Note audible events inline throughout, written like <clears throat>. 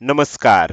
नमस्कार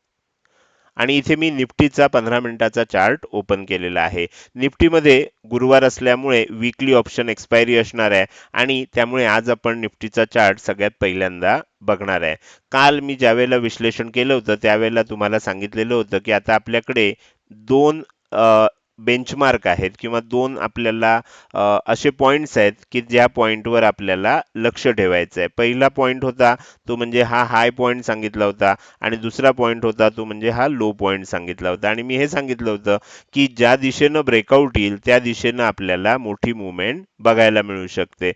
आणि इथे मी निफ्टीचा पंधरा मिनिटाचा चार्ट ओपन केलेला आहे. निफ्टीमध्ये गुरुवार असल्यामुळे वीकली ऑप्शन एक्सपायरी असणार आहे आणि त्यामुळे आज आपण निफ्टीचा चार्ट सगळ्यात पहिल्यांदा बघणार आहे. काल मी ज्यावेळेला विश्लेषण केलं होतं त्यावेळेला तुम्हाला सांगितलेलं होतं की आता आपल्याकडे दोन बेंचमार्क आहेत किंवा दोन आपल्याला असे पॉईंट्स आहेत की ज्या पॉईंटवर आपल्याला लक्ष ठेवायचं आहे पहिला पॉईंट होता तो म्हणजे हा हाय पॉईंट सांगितला होता आणि दुसरा पॉईंट होता तो म्हणजे हा लो पॉईंट सांगितला होता. आणि मी हे सांगितलं होतं की ज्या दिशेनं ब्रेकआउट येईल त्या दिशेनं आपल्याला मोठी मुवमेंट बघायला मिळू शकते.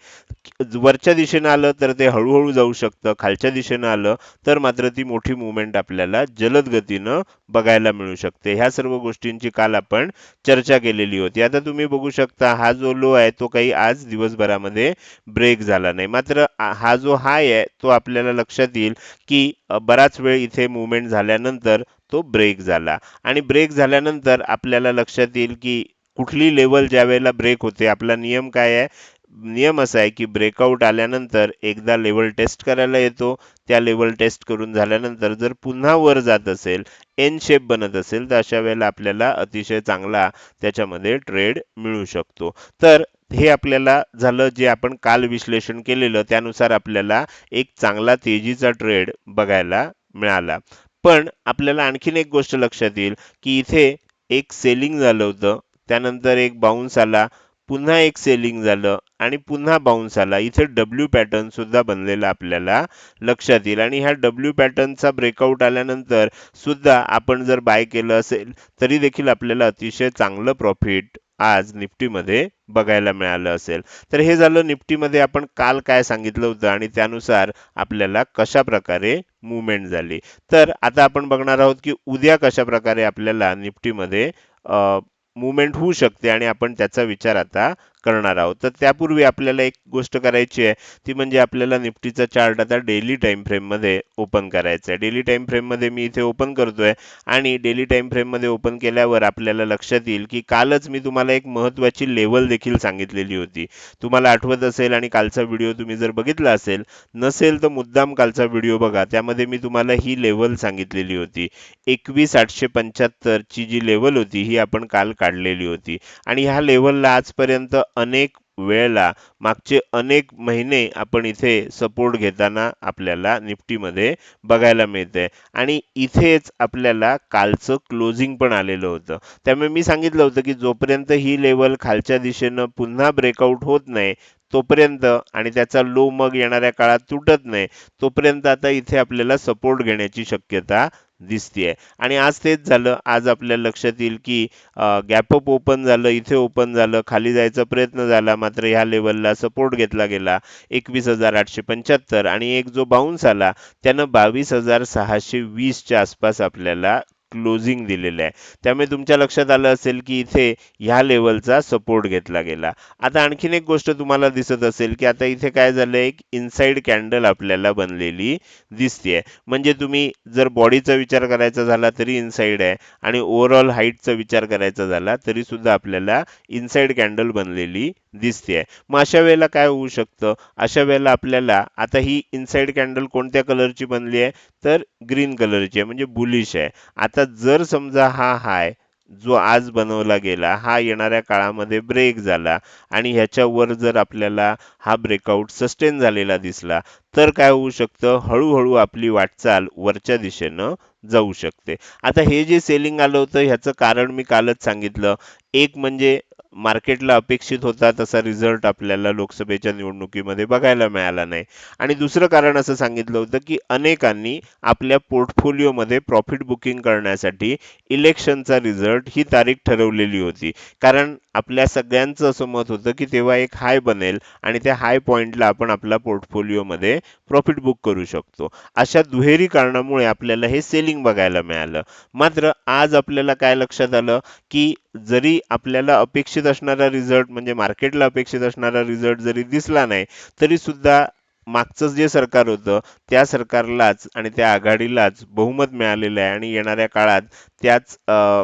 वरच्या दिशेनं आलं तर ते हळूहळू जाऊ शकतं खालच्या दिशेनं आलं तर मात्र ती मोठी मुवमेंट आपल्याला जलद गतीनं बघायला मिळू शकते. ह्या सर्व गोष्टींची काल आपण चर्चा चर्चा केलेली होती. आता तुम्ही बघू शकता हा जो लो आहे तो काही आज दिवसभरामध्ये ब्रेक झाला नाही. मात्र हा जो हाय आहे तो आपल्याला लक्षात येईल की बराच वेळ इथे मुवमेंट झाल्यानंतर तो ब्रेक झाला. आणि ब्रेक झाल्यानंतर आपल्याला लक्षात येईल की कुठली लेवल ज्या वेळेला ब्रेक होते आपला नियम काय आहे? नियम असा आहे की ब्रेकआउट आल्यानंतर एकदा लेवल टेस्ट करायला येतो. त्या लेवल टेस्ट करून झाल्यानंतर जर पुन्हा वर जात असेल एन शेप बनत असेल तर अशा वेळेला आपल्याला अतिशय चांगला त्याच्यामध्ये ट्रेड मिळू शकतो. तर हे आपल्याला झालं जे आपण काल विश्लेषण केलेलं त्यानुसार आपल्याला एक चांगला तेजीचा ट्रेड बघायला मिळाला. पण आपल्याला आणखीन एक गोष्ट लक्षात येईल की इथे एक सेलिंग झालं होतं त्यानंतर एक बाउन्स आला पुन्हा एक सेलिंग झालं आणि पुन्हा बाउन्स आला. इथे डब्ल्यू पॅटर्न सुद्धा बनलेला आपल्याला लक्षात येईल. आणि ह्या डब्ल्यू पॅटर्नचा ब्रेकआउट आल्यानंतर सुद्धा आपण जर बाय केलं असेल तरी देखील आपल्याला अतिशय चांगलं प्रॉफिट आज निफ्टीमध्ये बघायला मिळालं असेल. तर हे झालं निफ्टीमध्ये आपण काल काय सांगितलं होतं आणि त्यानुसार आपल्याला कशा प्रकारे मुवमेंट झाली. तर आता आपण बघणार आहोत की उद्या कशा प्रकारे आपल्याला निफ्टीमध्ये मुवमेंट होऊ शकते आणि आपण त्याचा विचार आता करणार आहोत. तर त्यापूर्वी आपल्याला एक गोष्ट करायची आहे. ती म्हणजे आपल्याला निफ्टीचा चार्ट आता डेली टाइम फ्रेममध्ये ओपन करायचा आहे. डेली टाइम फ्रेममध्ये मी इथे ओपन करतोय आणि डेली टाइम फ्रेममध्ये ओपन केल्यावर आपल्याला लक्षात येईल की कालच मी तुम्हाला एक महत्त्वाची लेवल देखील सांगितलेली होती. तुम्हाला आठवत असेल आणि कालचा व्हिडिओ तुम्ही जर बघितला असेल नसेल तर मुद्दाम कालचा व्हिडिओ बघा. त्यामध्ये मी तुम्हाला ही लेवल सांगितलेली होती. एकवीस आठशे पंच्याहत्तरची जी लेवल होती ही आपण काल काढलेली होती. आणि ह्या लेवलला आजपर्यंत अनेक वेळेला मागचे अनेक महिने आपण इथे सपोर्ट घेताना आपल्याला निफ्टीमध्ये बघायला मिळते. आणि इथेच आपल्याला कालचं क्लोजिंग पण आलेलं होतं. त्यामुळे मी सांगितलं होतं की जोपर्यंत ही लेवल खालच्या दिशेनं पुन्हा ब्रेकआउट होत नाही तोपर्यंत आणि त्याचा लो मग येणाऱ्या काळात तुटत नाही तोपर्यंत आता इथे आपल्याला सपोर्ट घेण्याची शक्यता दिसते आणि आज तेच झालं. आज आपल्या लक्षात येईल की गॅपअप ओपन झालं इथे ओपन झालं खाली जायचा प्रयत्न झाला मात्र ह्या लेवलला सपोर्ट घेतला गेला एकवीस हजार आठशे पंच्याहत्तर. आणि एक जो बाउन्स आला त्यानं बावीस हजार सहाशे वीसच्या आसपास आपल्याला क्लोजिंग दिलेलं आहे. त्यामुळे तुमच्या लक्षात आलं असेल की इथे ह्या लेवलचा सपोर्ट घेतला गेला. आता आणखीन एक गोष्ट तुम्हाला दिसत असेल की आता इथे काय झालं एक इनसाइड कॅन्डल आपल्याला बनलेली दिसते म्हणजे तुम्ही जर बॉडीचा विचार करायचा झाला तरी इनसाइड आहे आणि ओव्हरऑल हाईटचा विचार करायचा झाला तरी सुद्धा आपल्याला इनसाइड कॅन्डल बनलेली दिसते मग अशा वेळेला काय होऊ शकतं? अशा वेळेला आपल्याला आता ही इनसाइड कॅन्डल कोणत्या कलरची बनली आहे तर ग्रीन कलरची आहे म्हणजे बुलिश आहे. आता जर समजा हा हाय जो आज बनवला गेला हा येणाऱ्या काळामध्ये ब्रेक झाला आणि ह्याच्यावर जर आपल्याला हा ब्रेकआउट सस्टेन झालेला दिसला तर काय होऊ शकतं? हळूहळू आपली वाटचाल वरच्या दिशेनं जाऊ शकते. आता हे जे सेलिंग आलं होतं ह्याचं कारण मी कालच सांगितलं. एक म्हणजे मार्केटला अपेक्षित होता तसा रिझल्ट आपल्याला लोकसभेच्या निवडणुकीमध्ये बघायला मिळाला नाही. आणि दुसरं कारण असं सांगितलं होतं की अनेकांनी आपल्या पोर्टफोलिओमध्ये प्रॉफिट बुकिंग करण्यासाठी इलेक्शनचा रिझल्ट ही तारीख ठरवलेली होती. कारण आपल्या सगळ्यांचं असं मत होतं की तेव्हा एक हाय बनेल आणि त्या हाय पॉईंटला आपण आपला पोर्टफोलिओमध्ये प्रॉफिट बुक करू शकतो. अशा दुहेरी कारणामुळे आपल्याला हे सेलिंग बघायला मिळालं. मात्र आज आपल्याला काय लक्षात आलं की जरी आपल्याला अपेक्षित असणारा रिझल्ट म्हणजे मार्केटला अपेक्षित असणारा रिझल्ट जरी दिसला नाही तरी सुद्धा मागचं जे सरकार होतं त्या सरकारलाच आणि त्या आघाडीलाच बहुमत मिळालेलं आहे आणि येणाऱ्या काळात त्याच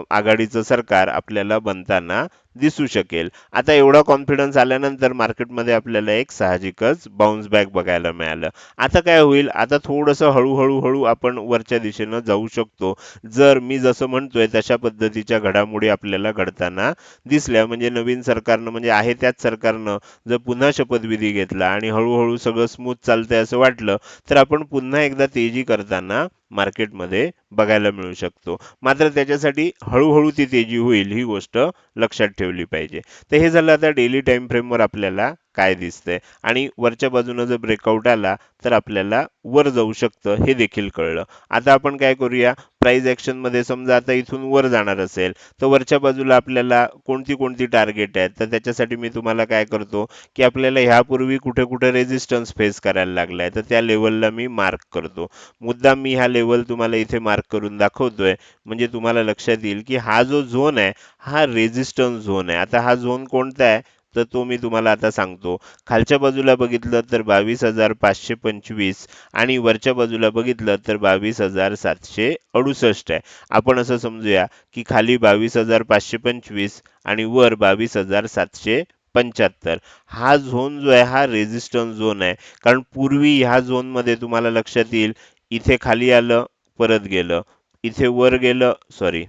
आघाडीचं सरकार आपल्याला बनताना दिसू शकेल. आता एवढा कॉन्फिडन्स आल्यानंतर मार्केटमध्ये आपल्याला एक साहजिकच बाउन्स बॅक बघायला मिळालं. आता काय होईल? आता थोडंसं हळूहळू हळू आपण वरच्या दिशेनं जाऊ शकतो. जर मी जसं म्हणतोय तशा पद्धतीच्या घडामोडी आपल्याला घडताना दिसल्या. म्हणजे नवीन सरकारनं म्हणजे आहे त्याच सरकारनं जर पुन्हा शपथविधी घेतला आणि हळूहळू सगळं स्मूथ चालतंय असं वाटलं तर आपण पुन्हा एकदा तेजी करताना मार्केटमध्ये बघायला मिळू शकतो. मात्र त्याच्यासाठी हळूहळू ती तेजी होईल ही गोष्ट लक्षात ठेवली पाहिजे. तर हे झालं आता डेली टाईम फ्रेमवर आपल्याला काय दिसतंय? आणि वरच्या बाजूनं जर ब्रेकआउट आला तर आपल्याला वर जाऊ शकतं हे देखील कळलं. आता आपण काय करूया? प्राईज ऍक्शनमध्ये समजा आता इथून वर जाणार असेल तर वरच्या बाजूला आपल्याला कोणती कोणती टार्गेट आहेत? तर त्याच्यासाठी मी तुम्हाला काय करतो की आपल्याला ह्यापूर्वी कुठे कुठे रेजिस्टन्स फेस करायला लागलाय तर त्या लेवलला मी मार्क करतो. मुद्दाम मी हा लेवल तुम्हाला इथे मार्क करून दाखवतोय. म्हणजे तुम्हाला लक्षात येईल की हा जो झोन आहे हा रेजिस्टन्स झोन आहे. आता हा झोन कोणता आहे? तर तो मी तुम्हाला आता सांगतो. खालच्या बाजूला बघितलं तर बावीस हजार पाचशे पंचवीस आणि वरच्या बाजूला बघितलं तर बावीस हजार सातशे अडुसष्ट आहे. आपण असं समजूया की खाली बावीस हजार पाचशे पंचवीस आणि वर बावीस हजार सातशे पंच्याहत्तर. हा झोन जो आहे हा रेझिस्टन्स झोन आहे. कारण पूर्वी ह्या झोनमध्ये तुम्हाला लक्षात येईल इथे खाली आलं परत गेलं. इथे वर गेलं सॉरी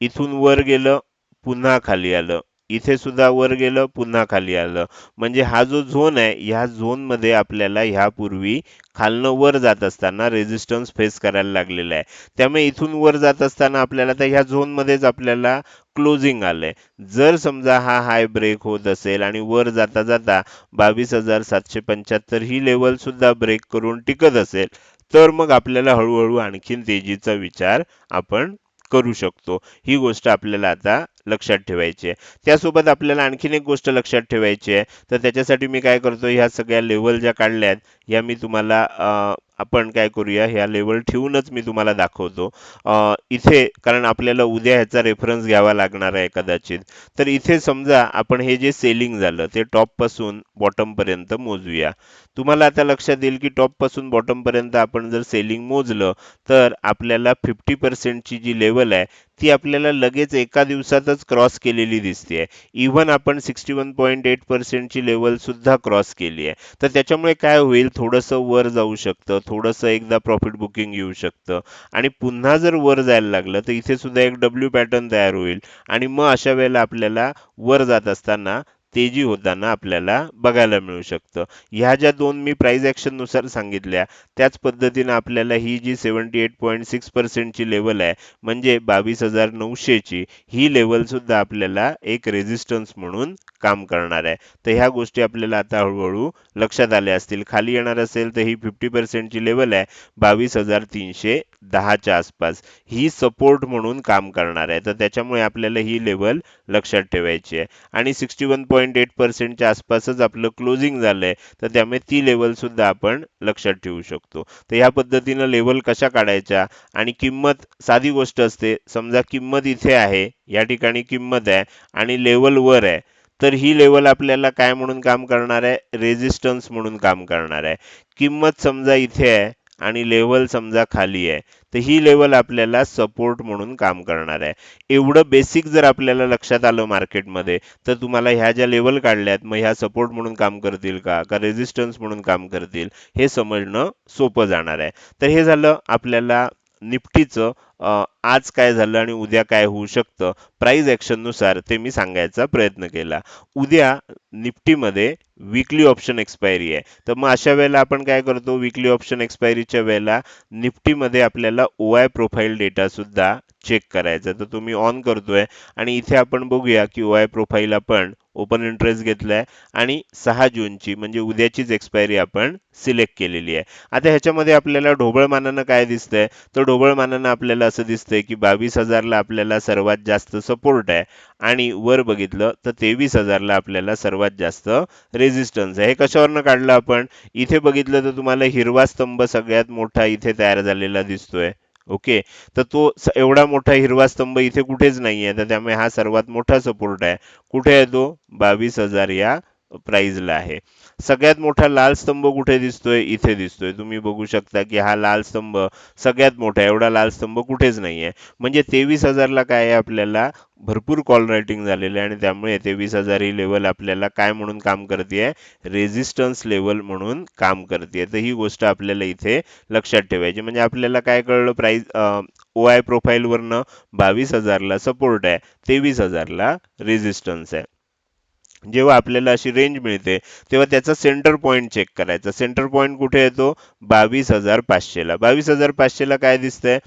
इथून वर गेलं पुन्हा खाली आलं. इथे सुद्धा वर गेलं पुन्हा खाली आलं. म्हणजे हा जो झोन आहे ह्या झोनमध्ये आपल्याला ह्यापूर्वी खालनं वर जात असताना रेजिस्टन्स फेस करायला लागलेला आहे. त्यामुळे इथून वर जात असताना आपल्याला तर ह्या झोनमध्येच आपल्याला क्लोजिंग आलंय. जर समजा हा हाय ब्रेक होत असेल आणि वर जाता जाता बावीस हजार सातशे पंच्याहत्तर ही लेवल सुद्धा ब्रेक करून टिकत असेल तर मग आपल्याला हळूहळू आणखीन तेजीचा विचार आपण करू शकतो. ही गोष्ट आपल्याला आता लक्षात ठेवायची आहे. त्यासोबत आपल्याला आणखीन एक गोष्ट लक्षात ठेवायची आहे. तर त्याच्यासाठी मी काय करतो ह्या सगळ्या लेवल ज्या काढल्यात ह्या मी तुम्हाला अं, आपण काय करूया ह्या लेवल ठेवूनच मी तुम्हाला दाखवतो. इथे कारण आपल्याला उद्या ह्याचा रेफरन्स घ्यावा लागणार आहे कदाचित. तर इथे समजा आपण हे जे सेलिंग झालं ते टॉपपासून बॉटम पर्यंत मोजूया. तुम्हाला आता लक्षात येईल की टॉपपासून बॉटम पर्यंत आपण जर सेलिंग मोजलं तर आपल्याला फिफ्टी पर्सेंटची जी लेवल आहे ती आपल्याला लगेच एका दिवसातच क्रॉस केलेली दिसते इव्हन आपण सिक्स्टी वन पॉईंट एट पर्सेंटची लेवल सुद्धा क्रॉस केली आहे. तर त्याच्यामुळे काय होईल थोडंसं वर जाऊ शकतं थोडंसं एकदा प्रॉफिट बुकिंग येऊ शकतं. आणि पुन्हा जर वर जायला लागलं तर इथे सुद्धा एक डब्ल्यू पॅटर्न तयार होईल. आणि मग अशा वेळेला आपल्याला वर जात असताना तेजी होताना आपल्याला बघायला मिळू शकतं. ह्या ज्या दोन मी प्राईज ऍक्शननुसार सांगितल्या त्याच पद्धतीनं आपल्याला ही जी सेवन्टी एट पॉईंट सिक्स पर्सेंटची लेवल आहे म्हणजे बावीस हजार नऊशेची ही लेवल सुद्धा आपल्याला एक रेझिस्टन्स म्हणून काम करणार आहे. तर ह्या गोष्टी आपल्याला आता हळूहळू लक्षात आल्या असतील. खाली येणार असेल तर ही फिफ्टी पर्सेंटची लेवल आहे. बावीस हजार तीनशे दहाच्या आसपास. ही सपोर्ट म्हणून काम करणार आहे. तर त्याच्यामुळे आपल्याला ही लेवल लक्षात ठेवायची आहे. आणि सिक्स्टी वन पॉईंट एट पर्सेंटच्या आसपासच आपलं क्लोजिंग आहे तर त्यामुळे ती लेवलसुद्धा आपण लक्षात ठेवू शकतो. तर ह्या पद्धतीनं लेवल कशा काढायच्या? आणि किंमत साधी गोष्ट असते. समजा किंमत इथे आहे. या ठिकाणी किंमत आहे. आणि लेवल वर आहे. तर ही लेवल आपल्याला काय म्हणून काम करणार आहे? रेजिस्टन्स म्हणून काम करणार आहे. किंमत समजा इथे आहे आणि लेवल समजा खाली आहे. तर ही लेवल आपल्याला सपोर्ट म्हणून काम करणार आहे. एवढं बेसिक जर आपल्याला लक्षात आलं मार्केटमध्ये तर तुम्हाला ह्या ज्या लेवल काढल्यात मग ह्या सपोर्ट म्हणून काम करतील का? का रेजिस्टन्स म्हणून काम करतील? हे समजणं सोपं जाणार आहे. तर हे झालं आपल्याला निफ्टीचं आज काय झालं आणि उद्या काय होऊ शकतं प्राईज ॲक्शननुसार ते मी सांगायचा प्रयत्न केला. उद्या निफ्टीमध्ये विकली ऑप्शन एक्सपायरी आहे. तर मग अशा वेळेला आपण काय करतो? विकली ऑप्शन एक्सपायरीच्या वेळेला निफ्टीमध्ये आपल्याला ओ आय प्रोफाईल डेटासुद्धा चेक करायचा तर तुम्ही ऑन करतोय आणि इथे आपण बघूया की ओ आय प्रोफाईल आपण ओपन इंटरेस्ट घेतलाय आणि सहा जूनची म्हणजे उद्याचीच एक्सपायरी आपण सिलेक्ट केलेली आहे. आता ह्याच्यामध्ये आपल्याला ढोबळमानानं काय दिसतंय? तर ढोबळमानानं आपल्याला असं दिसतंय की बावीस हजारला आपल्याला सर्वात जास्त सपोर्ट आहे आणि वर बघितलं तर तेवीस हजारला आपल्याला सर्वात जास्त रेझिस्टन्स आहे. हे कशावरनं काढलं आपण? इथे बघितलं तर तुम्हाला हिरवा स्तंभ सगळ्यात मोठा इथे तयार झालेला दिसतोय. ओके? तर तो एवढा मोठा हिरवा स्तंभ इथे कुठेच नाहीये. तर त्यामुळे हा सर्वात मोठा सपोर्ट आहे. कुठे आहे तो? बावीस हजार या प्राइजला आहे. सगळ्यात मोठा लाल स्तंभ कुठे दिसतोय? इथे दिसतोय. तुम्ही बघू शकता की हा लाल स्तंभ सगळ्यात मोठा एवढा लाल स्तंभ कुठेच नाही आहे म्हणजे तेवीस हजारला काय आहे आपल्याला? भरपूर कॉल रायटिंग झालेलं आहे आणि त्यामुळे तेवीस हजार ही लेवल आपल्याला काय म्हणून काम करते रेझिस्टन्स लेवल म्हणून काम करते तर ही गोष्ट आपल्याला इथे लक्षात ठेवायची. म्हणजे आपल्याला काय कळलं? प्राइस ओ आय प्रोफाईलवरनं बावीस हजारला सपोर्ट आहे. तेवीस हजारला रेझिस्टन्स आहे. जेव्हा आपल्याला अशी रेंज मिळते तेव्हा त्याचा सेंटर पॉईंट चेक करायचा. सेंटर पॉईंट कुठे येतो? बावीस हजार पाचशेला. बावीस हजार पाचशेला काय दिसतंय?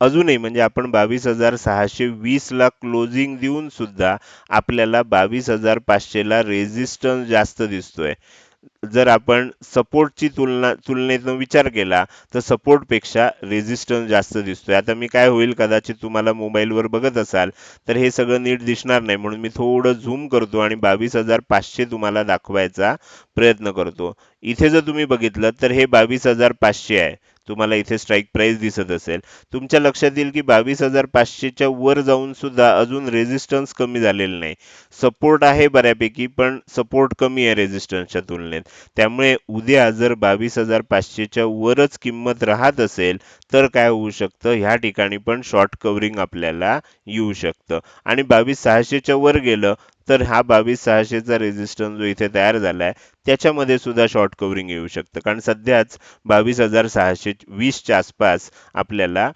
अजूनही म्हणजे आपण बावीस हजार सहाशे वीसला क्लोजिंग देऊन सुद्धा आपल्याला बावीस हजार पाचशेला रेझिस्टन्स जास्त दिसतोय. जर आपण सपोर्टची तुलना तुलनेतनं विचार केला तर सपोर्टपेक्षा रेझिस्टन्स जास्त दिसतोय. आता मी काय होईल कदाचित तुम्हाला मोबाईलवर बघत असाल तर हे सगळं नीट दिसणार नाही. म्हणून मी थोडं झूम करतो आणि बावीस हजार पाचशे तुम्हाला दाखवायचा प्रयत्न करतो. इथे जर तुम्ही बघितलं तर हे बावीस हजार पाचशे आहे. तुम्हाला इथे स्ट्राईक प्राईस दिसत असेल. तुमच्या लक्षात येईल की बावीस हजार पाचशेच्या वर जाऊन सुद्धा अजून रेझिस्टन्स कमी झालेला नाही. सपोर्ट आहे बऱ्यापैकी पण सपोर्ट कमी आहे रेझिस्टन्सच्या तुलनेत. त्यामुळे उद्या जर बावीस हजार पाचशेच्या वरच किंमत राहत असेल तर काय होऊ शकतं? ह्या ठिकाणी पण शॉर्ट कव्हरिंग आपल्याला येऊ शकतं. आणि बावीस सहाशेच्या वर गेलं तर हा बावीस सहाशेचा रेझिस्टन्स जो इथे तयार झालाय त्याच्यामध्ये सुद्धा शॉर्ट कव्हरिंग येऊ शकतं. कारण सध्याच बावीस हजार सहाशे वीसच्या आसपास आपल्याला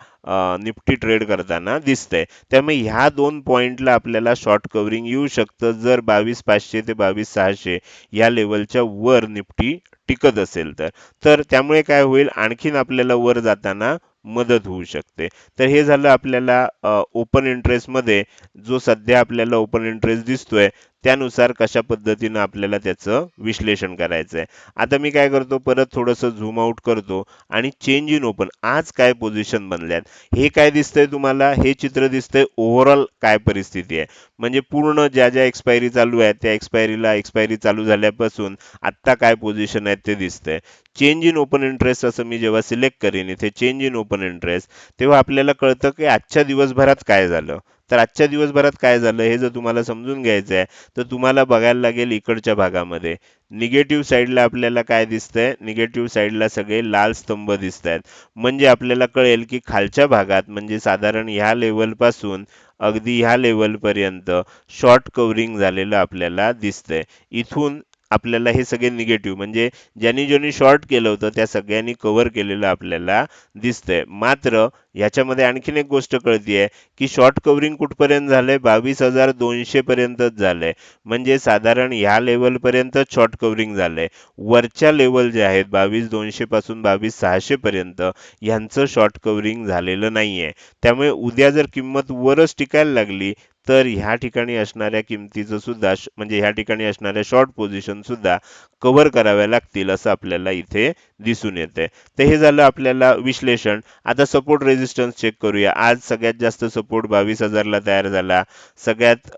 निफ्टी ट्रेड करताना दिसतंय. त्यामुळे ह्या दोन पॉईंटला आपल्याला शॉर्ट कव्हरिंग येऊ शकतं. जर बावीस पाचशे ते बावीस सहाशे या लेवलच्या वर निफ्टी टिकत असेल तर. तर त्यामुळे काय होईल? आणखीन आपल्याला वर जाताना मदत होऊ शकते. तर हे झालं आपल्याला ओपन इंटरेस्टमध्ये जो सध्या आपल्याला ओपन इंटरेस्ट दिसतोय त्यानुसार कशा पद्धतीनं आपल्याला त्याचं विश्लेषण करायचं आहे आता मी काय करतो परत थोडंसं झूम आउट करतो आणि चेंज इन ओपन आज काय पोझिशन बनल्यात? हे काय दिसतंय तुम्हाला? हे चित्र दिसतंय ओव्हरऑल काय परिस्थिती आहे? म्हणजे पूर्ण ज्या ज्या एक्सपायरी चालू आहेत त्या एक्सपायरीला एक्सपायरी चालू झाल्यापासून आत्ता काय पोझिशन आहेत ते दिसतंय. चेंज इन ओपन इंटरेस्ट असं मी जेव्हा सिलेक्ट करेन इथे चेंज इन ओपन इंटरेस्ट तेव्हा आपल्याला कळतं की आजच्या दिवसभरात काय झालं? तर आजच्या दिवसभरात काय झालं हे जर तुम्हाला समजून घ्यायचं आहे तर तुम्हाला बघायला लागेल इकडच्या भागामध्ये. निगेटिव्ह साईडला आपल्याला काय दिसतंय? निगेटिव्ह साईडला सगळे लाल स्तंभ दिसत आहेत म्हणजे आपल्याला कळेल की खालच्या भागात म्हणजे साधारण ह्या लेवलपासून अगदी ह्या लेवलपर्यंत शॉर्ट कव्हरिंग झालेलं आपल्याला दिसतंय. इथून आपल्याला हे सगळे निगेटिव्ह म्हणजे ज्यांनी ज्यांनी शॉर्ट केलं होतं त्या सगळ्यांनी कव्हर केलेलं आपल्याला दिसतंय. मात्र ह्याच्यामध्ये आणखीन एक गोष्ट कळतीये की शॉर्ट कव्हरिंग कुठपर्यंत झालंय? बावीस हजार दोनशे पर्यंतच झालंय. म्हणजे साधारण ह्या लेवल पर्यंत शॉर्ट कव्हरिंग झालंय. वरच्या लेवल जे आहेत बावीस दोनशे पासून बावीस सहाशे पर्यंत ह्यांचं शॉर्ट कव्हरिंग झालेलं नाहीये. त्यामुळे उद्या जर किंमत वरच टिकायला लागली तर ह्या ठिकाणी असणाऱ्या किमतीचं सुद्धा म्हणजे ह्या ठिकाणी असणाऱ्या शॉर्ट पोझिशन सुद्धा कव्हर कराव्या लागतील असं आपल्याला इथे दिसून येते. तर हे झालं आपल्याला विश्लेषण. आता सपोर्ट रेझिस्टन्स चेक करूया. आज सगळ्यात जास्त सपोर्ट बावीस हजारला तयार झाला. सगळ्यात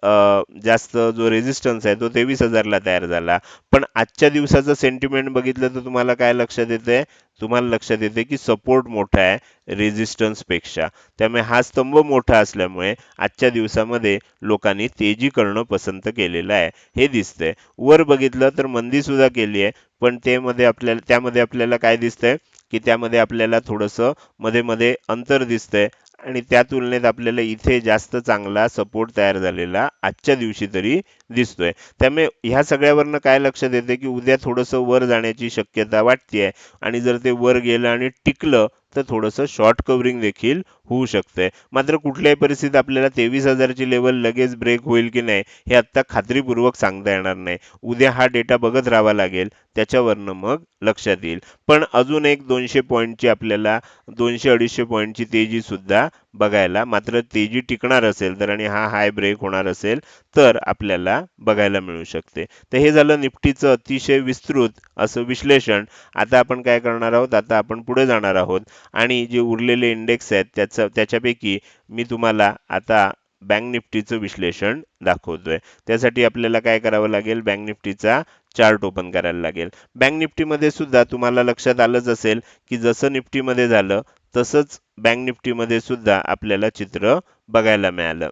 जास्त जो रेझिस्टन्स आहे तो तेवीस हजारला तयार झाला. पण आजच्या दिवसाचं सेंटिमेंट बघितलं तर तुम्हाला काय लक्षात येते? तुम्हाला लक्षात येते की सपोर्ट मोठा आहे रेझिस्टन्सपेक्षा त्यामुळे हा स्तंभ मोठा असल्यामुळे आजच्या दिवसामध्ये लोकांनी तेजी करणं पसंत केलेलं आहे. हे दिसतंय. वर बघितलं तर मंदी सुद्धा केली आहे. पण ते मध्ये आपल्याला त्यामध्ये आपल्याला काय दिसतंय? की त्यामध्ये आपल्याला थोडंसं मध्ये मध्ये अंतर दिसतंय आणि त्या तुलनेत आपल्याला इथे जास्त चांगला सपोर्ट तयार झालेला आजच्या दिवशी तरी दिसतोय. त्यामुळे ह्या सगळ्यावरनं काय लक्षात येते की उद्या थोडंसं वर जाण्याची शक्यता वाटते आणि जर ते वर गेलं आणि टिकलं तर थोडंसं शॉर्ट कव्हरिंग देखील होऊ शकते. मात्र कुठल्याही परिस्थितीत आपल्याला तेवीस हजारची लेवल लगेच ब्रेक होईल की नाही हे आत्ता खात्रीपूर्वक सांगता येणार नाही. उद्या हा डेटा बघत राहावा लागेल त्याच्यावरनं मग लक्षात येईल. पण अजून एक दोनशे पॉईंटची आपल्याला दोनशे अडीचशे पॉईंटची तेजी सुद्धा बघायला मात्र तेजी टिकणार असेल तर आणि हा हाय ब्रेक होणार असेल तर आपल्याला बघायला मिळू शकते. तर हे झालं निफ्टीचं अतिशय विस्तृत असं विश्लेषण. आता आपण काय करणार आहोत? आता आपण पुढे जाणार आहोत आणि जे उरलेले इंडेक्स आहेत त्याचं त्याच्यापैकी मी तुम्हाला आता बँक निफ्टीचं विश्लेषण दाखवतोय. त्यासाठी आपल्याला काय करावं लागेल? बँक निफ्टीचा चार्ट ओपन करायला लागेल. बँक निफ्टीमध्ये सुद्धा तुम्हाला लक्षात आलंच असेल की जसं निफ्टीमध्ये झालं तसंच बँक निफ्टीमध्ये सुद्धा आपल्याला चित्र बघायला मिळालं.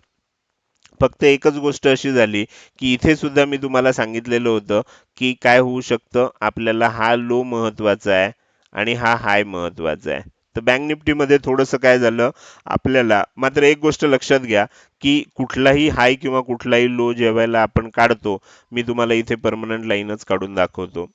फक्त एकच गोष्ट अशी झाली की इथे सुद्धा मी तुम्हाला सांगितलेलं होतं की काय होऊ शकतं? आपल्याला हा लो महत्त्वाचा आहे आणि हा हाय महत्त्वाचा आहे. तर बँक निफ्टीमध्ये थोडंसं काय झालं आपल्याला मात्र एक गोष्ट लक्षात घ्या की कुठलाही हाय किंवा कुठलाही लो जेवायला आपण काढतो मी तुम्हाला इथे परमनंट लाईनच काढून दाखवतो.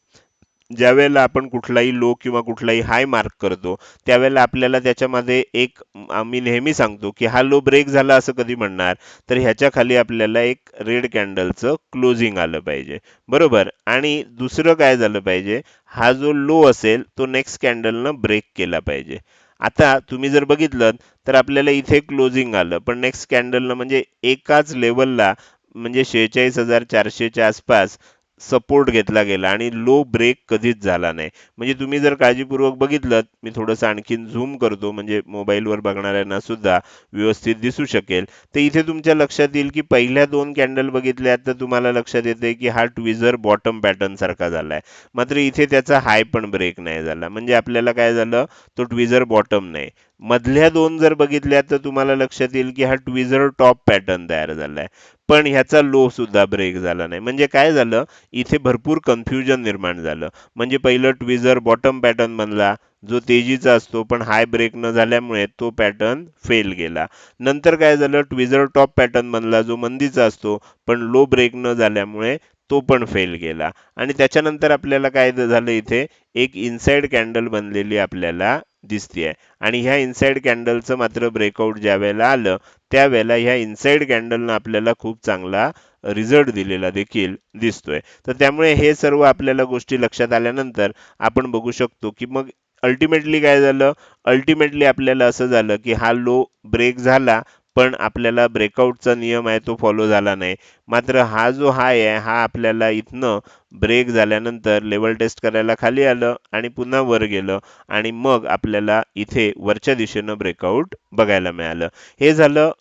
ज्यावेळेला आपण कुठलाही लो किंवा कुठलाही हाय मार्क करतो त्यावेळेला आपल्याला त्याच्यामध्ये एक आम्ही नेहमी सांगतो की हा लो ब्रेक झाला असं कधी म्हणणार तर ह्याच्या खाली आपल्याला एक रेड कॅन्डलचं क्लोजिंग आलं पाहिजे. बरोबर? आणि दुसरं काय झालं पाहिजे? हा जो लो असेल तो नेक्स्ट कॅन्डलनं ब्रेक केला पाहिजे. आता तुम्ही जर बघितलं तर आपल्याला इथे क्लोजिंग आलं पण नेक्स्ट कॅन्डलनं म्हणजे एकाच लेवलला म्हणजे शेहेचाळीस हजार चारशेच्या आसपास सपोर्ट घेतला गेला आणि लो ब्रेक कधीच झाला नाही. म्हणजे तुम्ही जर काळजीपूर्वक बघितलं मी थोडंसं आणखीन झूम करतो म्हणजे मोबाईलवर बघणाऱ्यांना सुद्धा व्यवस्थित दिसू शकेल. तर इथे तुमच्या लक्षात येईल की पहिल्या दोन कॅन्डल बघितल्या तर तुम्हाला लक्षात येते की हा ट्विझर बॉटम पॅटर्न सारखा झालाय. मात्र इथे त्याचा हाय पण ब्रेक नाही झाला. म्हणजे आपल्याला काय झालं? तो ट्विझर बॉटम नाही. मधल्या दोन जर बघितल्या तर तुम्हाला लक्षात येईल की हा ट्विझर टॉप पॅटर्न तयार झालाय. पण ह्याचा लो सुद्धा ब्रेक झाला नाही. म्हणजे काय झालं? इथे भरपूर कन्फ्युजन निर्माण झालं. म्हणजे पहिलं ट्विझर बॉटम पॅटर्न बनला जो तेजीचा असतो पण हाय ब्रेक न झाल्यामुळे तो पॅटर्न फेल गेला. नंतर काय झालं? ट्विझर टॉप पॅटर्न बनला जो मंदीचा असतो पण लो ब्रेक न झाल्यामुळे तो पण फेल गेला. आणि त्याच्यानंतर आपल्याला काय झालं इथे? एक इनसाइड कॅन्डल बनलेली आपल्याला दिसतीये. आणि ह्या इनसाइड कॅन्डलचं मात्र ब्रेकआउट ज्या वेळेला आलं त्यावेळेला ह्या इनसाइड कॅन्डलनं आपल्याला खूप चांगला रिझल्ट दिलेला देखील दिसतोय. तर त्यामुळे हे सर्व आपल्याला गोष्टी लक्षात आल्यानंतर आपण बघू शकतो की मग अल्टिमेटली काय झालं? अल्टिमेटली आपल्याला असं झालं की हा लो ब्रेक झाला. पण आपल्याला ब्रेकआउटचा नियम आहे तो फॉलो झाला नाही. मात्र हा जो हाय आहे हा आपल्याला इथनं ब्रेक झाल्यानंतर लेवल टेस्ट करायला खाली आलं आणि पुन्हा वर गेलं आणि मग आपल्याला इथे वरच्या दिशेनं ब्रेकआउट बघायला मिळालं. हे झालं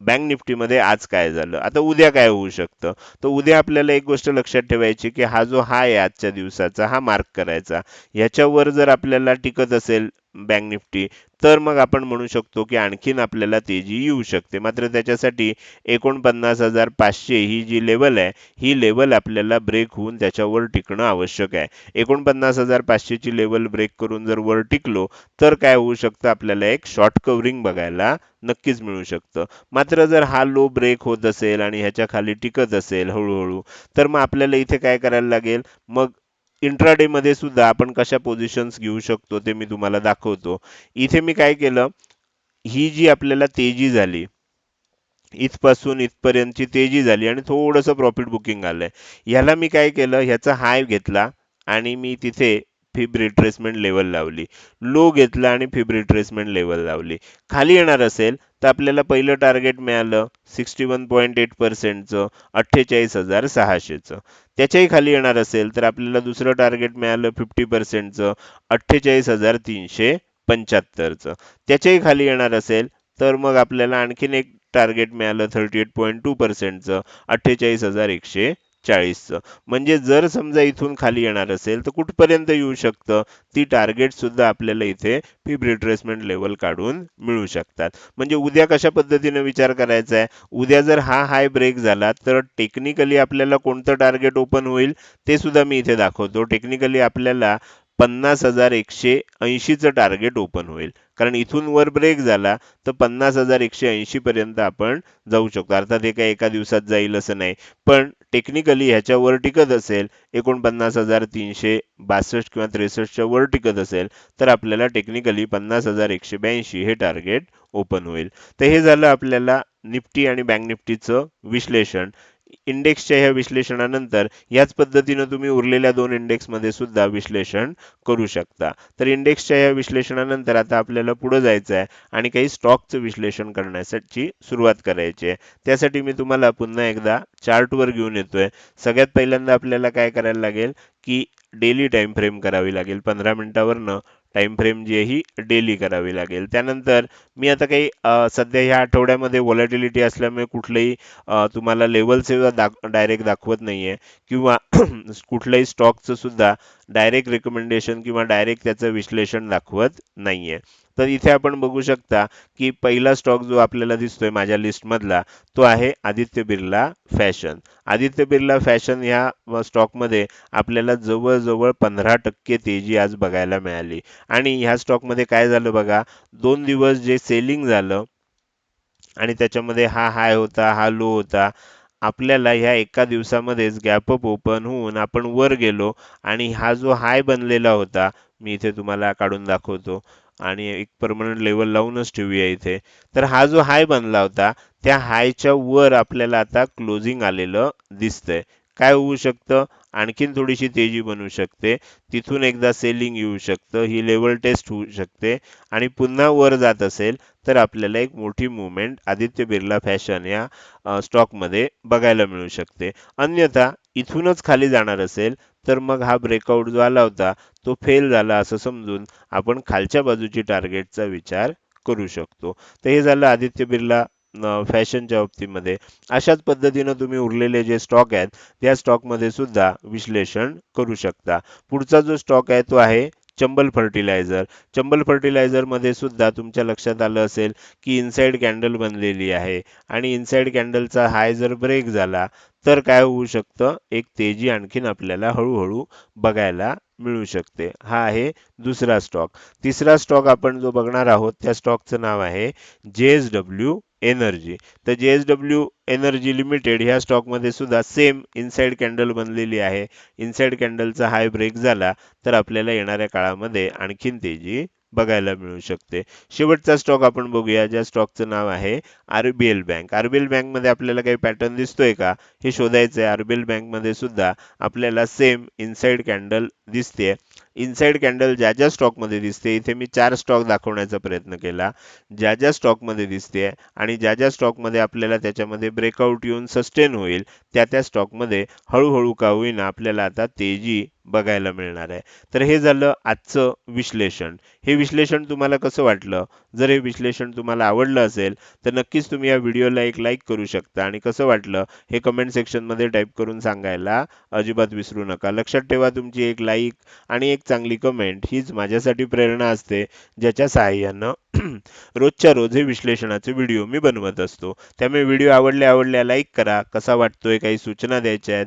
बँक निफ्टीमध्ये आज काय झालं? आता उद्या काय होऊ शकतं? तर उद्या आपल्याला एक गोष्ट लक्षात ठेवायची की हा जो हाय आहे आजच्या दिवसाचा हा मार्क करायचा. ह्याच्यावर जर आपल्याला टिकत असेल बँक निफ्टी. तर मग आपण म्हणू शकतो की आणखीन आपल्याला तेजी येऊ शकते. मात्र त्याच्यासाठी एकोणपन्नास हजार पाचशे ही जी लेवल आहे ही लेवल आपल्याला ब्रेक होऊन त्याच्यावर टिकणं आवश्यक आहे. एकोणपन्नास हजार पाचशेची लेवल ब्रेक करून जर वर टिकलो तर काय होऊ शकतं? आपल्याला एक शॉर्ट कव्हरिंग बघायला नक्कीच मिळू शकतं. मात्र जर हा लो ब्रेक होत असेल आणि ह्याच्या खाली टिकत असेल हळूहळू तर मग आपल्याला इथे काय करायला लागेल? मग इंट्राडेमध्ये सुद्धा आपण कशा पोझिशन्स घेऊ शकतो ते मी तुम्हाला दाखवतो. इथे मी काय केलं ही जी आपल्याला तेजी झाली इथपासून इथपर्यंतची तेजी झाली आणि थोडंसं प्रॉफिट बुकिंग आलंय. ह्याला मी काय केलं ह्याचा हाय घेतला आणि मी तिथे फिब रिट्रेसमेंट लेवल लावली. लो घेतला आणि फिब रिट्रेसमेंट लेवल लावली. खाली येणार असेल तर आपल्याला पहिलं टार्गेट मिळालं सिक्स्टी वन पॉईंट एट पर्सेंटचं अठ्ठेचाळीस हजार सहाशेचं. त्याच्याही खाली येणार असेल तर आपल्याला दुसरं टार्गेट मिळालं फिफ्टी पर्सेंटचं अठ्ठेचाळीस हजार तीनशे पंच्याहत्तरचं. त्याच्याही खाली येणार असेल तर मग आपल्याला आणखीन एक टार्गेट मिळालं थर्टी एट पॉईंट टू पर्सेंटचं अठ्ठेचाळीस हजार एकशे चाळीसचं म्हणजे जर समजा इथून खाली येणार असेल तर कुठपर्यंत येऊ शकतं? ती टार्गेट सुद्धा आपल्याला इथे फिब रिट्रेसमेंट लेवल काढून मिळू शकतात. म्हणजे उद्या कशा पद्धतीने विचार करायचा आहे? उद्या जर हा हाय ब्रेक झाला तर टेक्निकली आपल्याला कोणतं टार्गेट ओपन होईल ते सुद्धा मी इथे दाखवतो. टेक्निकली आपल्याला पन्नास हजार एकशे ऐंशीचं टार्गेट ओपन होईल. कारण इथून वर ब्रेक झाला तर पन्नास हजार एकशे ऐंशी पर्यंत आपण जाऊ शकतो. अर्थात हे काही एका दिवसात जाईल असं नाही. पण टेक्निकली ह्याच्यावर टिकत असेल एकोणपन्नास हजार तीनशे बासष्ट किंवा त्रेसष्टच्या वर टिकत असेल तर आपल्याला टेक्निकली पन्नास हजार एकशे ब्याऐंशी हे टार्गेट ओपन होईल. तर हे झालं आपल्याला निफ्टी आणि बँक निफ्टीचं विश्लेषण. इंडेक्सच्या ह्या विश्लेषणानंतर याच पद्धतीनं तुम्ही उरलेल्या दोन इंडेक्समध्ये सुद्धा विश्लेषण करू शकता. तर इंडेक्सच्या या विश्लेषणानंतर आता आपल्याला पुढे जायचं आहे आणि काही स्टॉकचं विश्लेषण करण्यासाठी सुरुवात करायची आहे. त्यासाठी मी तुम्हाला पुन्हा एकदा चार्टवर घेऊन येतोय. सगळ्यात पहिल्यांदा आपल्याला काय करायला लागेल की डेली टाइम फ्रेम करावी लागेल. पंधरा मिनिटावरनं टाइम फ्रेम जी आहे ही डेली करावी लागेल. त्यानंतर मी आता काही सध्या ह्या आठवड्यामध्ये व्हॉलेटिलिटी असल्यामुळे कुठलंही तुम्हाला तुम्हाला लेवल्स दाख डायरेक्ट दाखवत नाहीये. किंवा <clears throat> कुठल्याही स्टॉकचं सुद्धा डायरेक्ट रिकमेंडेशन किंवा डायरेक्ट त्याचं विश्लेषण दाखवत नाहीये. तर इथे आपण बघू शकता की पहिला स्टॉक जो आपल्याला दिसतोय माझ्या लिस्टमधला तो आहे आदित्य बिर्ला फॅशन आदित्य बिर्ला फॅशन ह्या स्टॉकमध्ये आपल्याला जवळजवळ पंधरा टक्के तेजी आज बघायला मिळाली. आणि ह्या स्टॉकमध्ये काय झालं बघा दोन दिवस जे सेलिंग झालं आणि त्याच्यामध्ये हा हाय होता हा लो होता आपल्याला ह्या एका दिवसामध्येच गॅप अप ओपन होऊन आपण वर गेलो आणि हा जो हाय बनलेला होता मी इथे तुम्हाला काढून दाखवतो. आणि एक परमनंट लेवल लावूनच ठेवूया इथे. तर हा जो हाय बनला होता त्या हायच्या वर आपल्याला आता क्लोजिंग आलेलं दिसतंय. काय होऊ शकतं? आणखीन थोडीशी तेजी बनू शकते. तिथून एकदा सेलिंग येऊ शकतं. ही लेवल टेस्ट होऊ शकते. आणि पुन्हा वर जात असेल तर आपल्याला एक मोठी मुवमेंट आदित्य बिर्ला फॅशन या स्टॉकमध्ये बघायला मिळू शकते. अन्यथा इथूनच खाली जाणार असेल तर मग हा ब्रेकआउट जो आला होता तो फेल झाला असं समजून आपण खालच्या बाजूची टार्गेटचा विचार करू शकतो. तर हे झालं आदित्य बिर्ला फॅशनच्या बाबतीमध्ये. अशाच पद्धतीनं तुम्ही उरलेले जे स्टॉक आहेत त्या स्टॉकमध्ये सुद्धा विश्लेषण करू शकता. पुढचा जो स्टॉक आहे तो आहे चंबल फर्टिलायझर चंबल फर्टिलायझरमध्ये सुद्धा तुमच्या लक्षात आलं असेल की इनसाइड कॅन्डल बनलेली आहे. आणि इनसाइड कॅन्डलचा हाय जर ब्रेक झाला तर काय होऊ शकतं? एक तेजी आणखीन आपल्याला हळूहळू बघायला मिळू शकते. हा आहे दुसरा स्टॉक तिसरा स्टॉक आपण जो बघणार आहोत त्या स्टॉकचं नाव आहे जे एस डब्ल्यू एनर्जी. तर जे एस डब्ल्यू एनर्जी लिमिटेड ह्या स्टॉकमध्ये सुद्धा सेम इनसाइड कॅन्डल बनलेली आहे. इनसाइड कॅन्डलचा हाय ब्रेक झाला तर आपल्याला येणाऱ्या काळामध्ये आणखीन तेजी बघायला मिळू शकते. शेवटचा स्टॉक आपण बघूया ज्या स्टॉकचं नाव आहे आरबीएल बँक. आरबीएल बँकमध्ये आपल्याला काही पॅटर्न दिसतोय का? हे शोधायचं आहे आरबीएल बँकमध्ये सुद्धा आपल्याला सेम इनसाइड कॅन्डल दिसते इनसाइड कॅन्डल ज्या ज्या स्टॉकमध्ये दिसते इथे मी चार स्टॉक दाखवण्याचा प्रयत्न केला. ज्या ज्या स्टॉकमध्ये दिसते आणि ज्या ज्या स्टॉकमध्ये आपल्याला त्याच्यामध्ये ब्रेकआउट येऊन सस्टेन होईल त्या त्या स्टॉकमध्ये हळूहळू का होईना आपल्याला आता तेजी बघायला मिळणार आहे. तर हे झालं आजचं विश्लेषण. हे विश्लेषण तुम्हाला कसं वाटलं? जर हे विश्लेषण तुम्हाला आवडलं असेल तर नक्कीच तुम्ही या व्हिडिओला एक लाईक करू शकता. आणि कसं वाटलं? हे कमेंट सेक्शनमध्ये टाईप करून सांगायला अजिबात विसरू नका. लक्षात ठेवा तुमची एक लाईक आणि एक चांगली कमेंट हीच माझ्यासाठी प्रेरणा असते ज्याच्या सहाय्यानं <clears throat> रोजच्या रोज हे विश्लेषणाचे व्हिडिओ मी बनवत असतो. त्यामुळे व्हिडिओ आवडले आवडल्या लाईक करा. कसा वाटतोय? काही सूचना द्यायच्या आहेत?